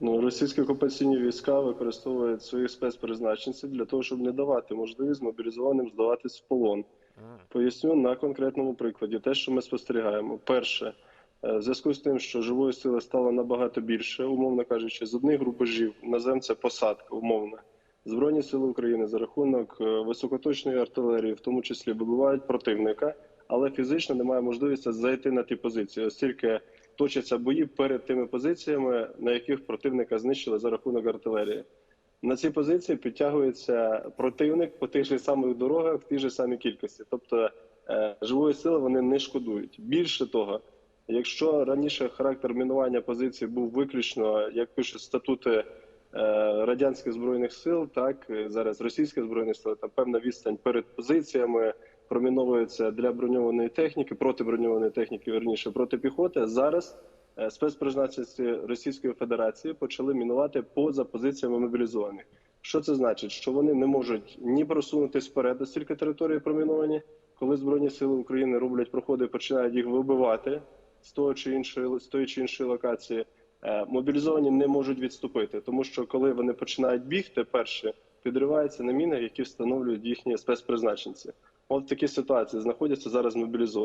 Ну, російські окупаційні війська використовують своїх спецпризначенців для того, щоб не давати можливість мобілізованим здаватись в полон. Поясню на конкретному прикладі те, що ми спостерігаємо. Перше, е, в зв'язку з тим, що живої сили стало набагато більше, умовно кажучи, з одних рубежів це посадка, умовно. Збройні сили України за рахунок е, високоточної артилерії, в тому числі, вибивають противника, але фізично немає можливості зайти на ті позиції, оскільки точаться бої перед тими позиціями, на яких противника знищили за рахунок артилерії. На ці позиції підтягується противник по тих же самих дорогах, в тій же самій кількості. Тобто е, живої сили вони не шкодують. Більше того, якщо раніше характер мінування позицій був виключно, як пишуть статути радянських збройних сил, так е, зараз російських збройних сил, там певна відстань перед позиціями проміновується для броньованої техніки, проти броньованої техніки, верніше проти піхоти. Зараз е, спецпризначенці Російської Федерації почали мінувати поза позиціями мобілізованих. Що це значить? Що вони не можуть ні просунутись вперед, оскільки території проміновані, коли Збройні сили України роблять проходи, і починають їх вибивати з того чи іншої з тої чи іншої локації. Е, Мобілізовані не можуть відступити, тому що коли вони починають бігти, перші підриваються на мінах, які встановлюють їхні спецпризначенці. От в такій ситуації знаходяться зараз мобілізовані.